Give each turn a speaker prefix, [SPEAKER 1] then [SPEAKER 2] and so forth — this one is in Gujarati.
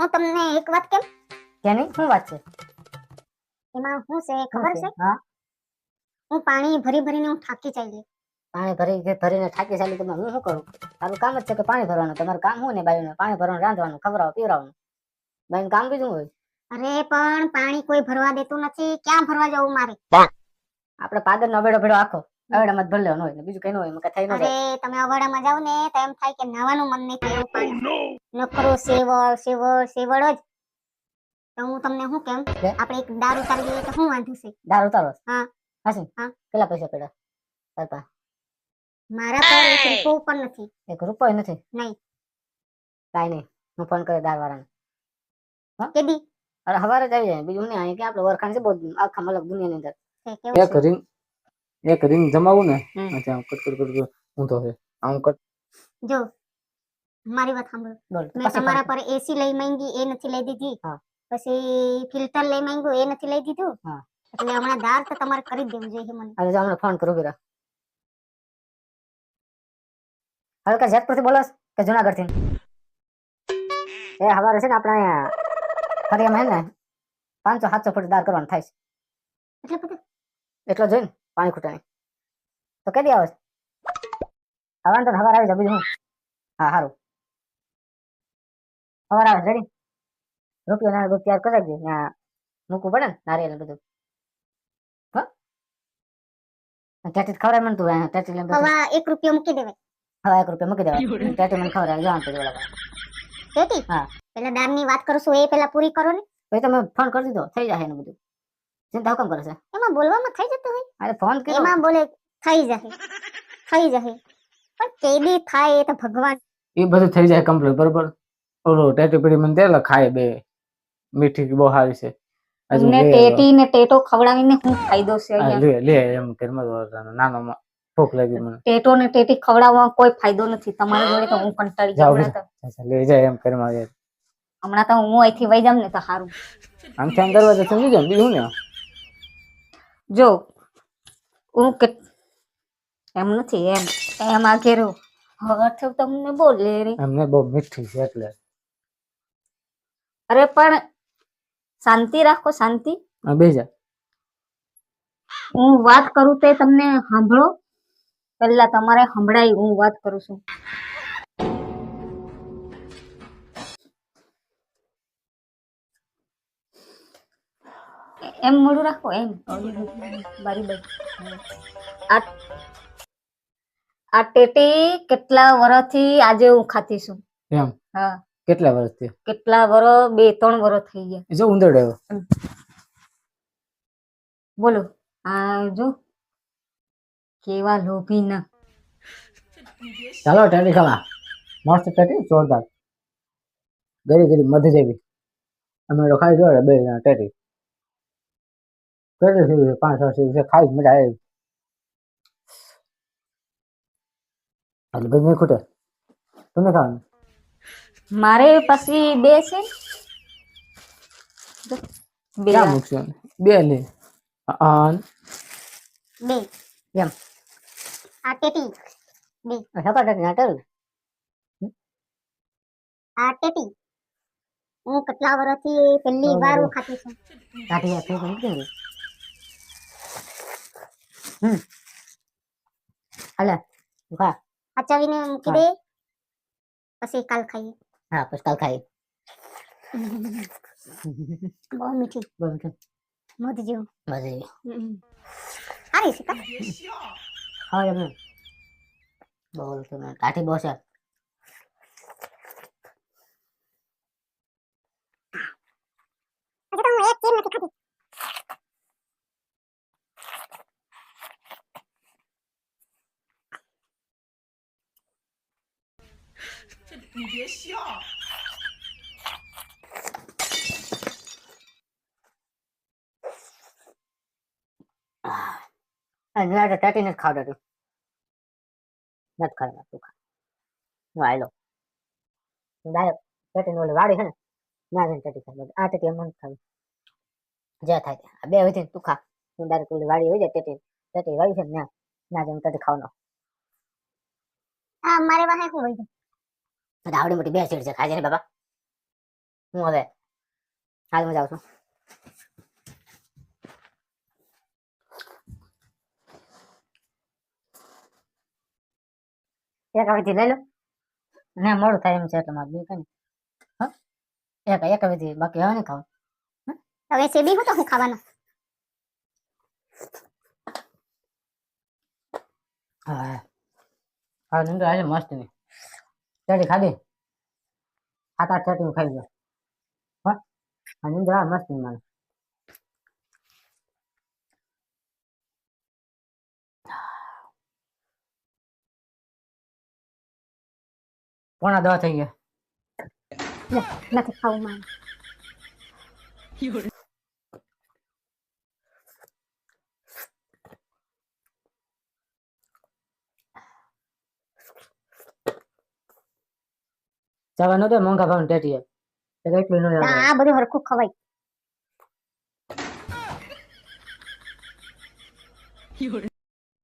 [SPEAKER 1] હું તમને એક વાત કેમ?
[SPEAKER 2] કેની? શું વાત છે?
[SPEAKER 1] એમાં શું છે ખબર
[SPEAKER 2] છે? હા.
[SPEAKER 1] હું પાણી ભરી ભરીને હું થાકી ચાલી
[SPEAKER 2] પાણી ભરી ભરીને થાકી ચાલી તમે હું શું કરું? તારું કામ જ છે કે પાણી ભરવાનું. તમારું કામ શું ને બાયુને? પાણી ભરવાનું રાંધવાનું ખવડાવવાનું પીવડાવવાનું. બાયુનું કામ બીજું હોય?
[SPEAKER 1] અરે પણ પાણી કોઈ ભરવા દેતું નથી. ક્યાં ભરવા જવું મારે?
[SPEAKER 2] આપણે પાદર નો ભેડો ભેડો આખો. અવેડામાં જ ભરી લેવાનો હોય બીજું કઈ ન હોય એમાં કઈ ન
[SPEAKER 1] અરે તમે અવાડામાં જાવ ને તો એમ થાય કે નાવાનું મન નહીં થાય એવું પાણી નખરો સેવળ સેવળ સેવળ જ. તો હું તમને શું કેમ? આપણે એક દારૂ ઉતારી દઈએ તો શું વાંધો છે?
[SPEAKER 2] દારૂ ઉતારો હા.
[SPEAKER 1] હા.
[SPEAKER 2] છે
[SPEAKER 1] હા.
[SPEAKER 2] કેટલા પૈસા પડ્યા? તાર
[SPEAKER 1] મારા પર એક રૂપિયો પણ નથી.
[SPEAKER 2] એક રૂપિયો નથી?
[SPEAKER 1] નહીં.
[SPEAKER 2] કાઈ નહીં. હું ફોન કરે દારવાળાને.
[SPEAKER 1] હા? કેદી
[SPEAKER 2] અરે હવારે જ આવી જાય. બીજું નહીં અહીં કે આપણે ઓળખાણ છે? બહુ આખા મતલબ દુનિયાની અંદર.
[SPEAKER 3] એક રિંગ એક રિંગ જમાવું ને
[SPEAKER 2] હમ.
[SPEAKER 3] અચ્છા આમ કટ કટ કટ કટ ઊંધો છે. આમ કટ.
[SPEAKER 1] જો મારી વાત સાંભળો.
[SPEAKER 2] બોલ
[SPEAKER 1] મેં
[SPEAKER 2] પછી
[SPEAKER 1] તમારા
[SPEAKER 2] ફોન
[SPEAKER 1] પર એસી લઈ માંગી એ નથી લઈ દીધી.
[SPEAKER 2] હા.
[SPEAKER 1] પછી ફિલ્ટર લઈ માંગ્યું એ નથી લઈ દીધું.
[SPEAKER 2] હા.
[SPEAKER 1] એટલે હમણાં દાર તો તમારે કરી જ દેવું જોઈએ મને.
[SPEAKER 2] અરે જો હમણાં ફોન કરું બીરા હવે કે જેતપુરથી બોલો કે જુનાગઢથી એ હવારે છે ને આપણે અહીંયા ફરિયામાં હે ને પાંચસો સાતસો ફૂટ દાર કરવાનું થાય છે.
[SPEAKER 1] એટલે બધું.
[SPEAKER 2] એટલો જોઈ ને? પાણી ખૂટાણી તો કદી આવે. છે હવારે તો હવાર આવી જાય બીજું હા સારું હવાર આવે રેડી રૂપિયો ના બધું તૈયાર કરી દે ત્યાં મૂકવું પડે ને નારિયેલ બધું. ટેટી ખવડાય મને તું ટેટી લઈને બેઠી.
[SPEAKER 1] એક રૂપિયો મૂકી દેવાય.
[SPEAKER 2] હવા એક રૂપિયા મૂકી દેવાય. ટેટી મને જવાનું ઓલા. હા.
[SPEAKER 1] પેલા દાનની વાત કરું છું એ પેલા પૂરી કરો ને.
[SPEAKER 2] પછી તમે ફોન કરી દીધો થઈ જશે એનું બધું. ચિંતા હુકમ કરે છે?
[SPEAKER 1] એમાં બોલવામાં થઈ જતું હોય.
[SPEAKER 2] અરે ફોન કર્યો
[SPEAKER 1] એમાં બોલે થઈ જશે થઈ જશે. પણ કેદી થાય એ તો ભગવાન.
[SPEAKER 3] એ બધું થઈ જાય કમ્પ્લીટ બરોબર? ઓલો ટેટી પીડી મને દે ખાય બે. મીઠી બહુ સારી છે. હજુ
[SPEAKER 4] ટેટી ને ટેટો ખવડાવીને શું ફાયદો છે અહીંયા.
[SPEAKER 3] લે લે એમ ઘરમાં તો નાનો ભૂખ લાગી મને.
[SPEAKER 4] ટેટો ને ટેટી ખવડાવવામાં કોઈ ફાયદો નથી. તમારા જોડે તો હું કંટાળી જાઉં તો.
[SPEAKER 3] લે જાય એમ જાય
[SPEAKER 4] હમણાં તો હું અહીંથી વહી જામ ને તો સારું
[SPEAKER 3] આમ આમ તો સમજી જાય બીજું ને?
[SPEAKER 4] જો હું કે એમ નથી એમ એમ આ ઘેરો હર્થ તમને બોલે રે.
[SPEAKER 3] એમને બહુ મીઠી છે એટલે.
[SPEAKER 4] અરે પણ શાંતિ રાખો શાંતિ.
[SPEAKER 3] બેજા
[SPEAKER 4] હું વાત કરું તે તમને સાંભળો. પહેલા તમારે સંભળાય હું વાત કરું છું. એમ મોડું રાખો એમ. બારી બારી. આ આ ટેટી કેટલા વર્ષથી આજે હું ખાતી છું?
[SPEAKER 3] એમ?
[SPEAKER 4] હા.
[SPEAKER 3] કેટલા વર્ષથી
[SPEAKER 4] કેટલા વર્ષ બે ત્રણ વર્ષ થઈ ગયા.
[SPEAKER 3] જો ઉંદર આવ્યો
[SPEAKER 4] બોલો. આ જો. કેવા લોભી ના.
[SPEAKER 3] ચાલો ટેટી ખાવા. મસ્ત ટેટી જોરદાર. ગરી ગરી મધ જેવી. અમે ખાઈ જોડે બે ટેટી. છે પાંચ સીધી ખાઈ મજા આવે એટલે નહીં ખૂટે તમે ખાવાનું
[SPEAKER 4] મારે પછી બે છે બે.
[SPEAKER 3] મૂકશો? બે લે અન
[SPEAKER 1] બે.
[SPEAKER 2] એમ.
[SPEAKER 1] આ ટેટી.
[SPEAKER 2] સપાટ હતી નાટલ
[SPEAKER 1] આ ટેટી. હું કેટલા વર્ષથી પહેલી વાર હું ખાતી છું?
[SPEAKER 2] મૂકી દે હમ હાલે ખા
[SPEAKER 1] અચાવીને મૂકી દે પછી કાલ ખાઈએ
[SPEAKER 2] હા પછી કાલ ખાઈ
[SPEAKER 1] બહુ મીઠી
[SPEAKER 2] બહુ કે
[SPEAKER 1] મધ જેવું
[SPEAKER 2] મજા આવી.
[SPEAKER 1] સારી છે કા?
[SPEAKER 2] બોલ તમે કાઠી બહુ છે
[SPEAKER 1] હજુ તો હું એક ચીર નથી ખાધી
[SPEAKER 2] આ ટાટી નથી ખાવડા તું નથી ખાવા તું ખા હું આયલો ડાયરેક્ટ ટાટી ઓલી વાડી છે ને ના જઈને ટાટી ખાઈ આ ટાટી એમ નથી ખાવી જે થાય તે. બે છે તું ખા હું ડાયરેક્ટ ઓલી વાડી હોય જાય ટાટી ટાટી વાળી છે ને ના ના જઈને ટાટી ખાવાનો
[SPEAKER 1] આ મારે વાહે શું હોય છે
[SPEAKER 2] આવડી મોટી બે સીટ છે. ખાઈ ને બાબા હું હવે હાલ મજા જાઉં છું. એક વિધિ લઈ લો. ના મોડું થાય એમ છે એટલે મારે બીજું કઈ નહીં. એક એક વિધિ બાકી હવે નહીં ખાવું
[SPEAKER 1] હવે સેબી હું તો હું ખાવાનું?
[SPEAKER 2] હા હા. નિંદર આજે મસ્તની. ચડી ખાધી? સાત આઠ ચટણી ખાઈ ગયો હા આ નિંદર મસ્ત મને પોણા દવા થઈ ગયા.
[SPEAKER 1] નથી ખાવું મારે.
[SPEAKER 2] જવા ન દે મોંઘા ભાવ ટેટીએ એટલું ન
[SPEAKER 1] ના. આ બધું હરખું ખવાય.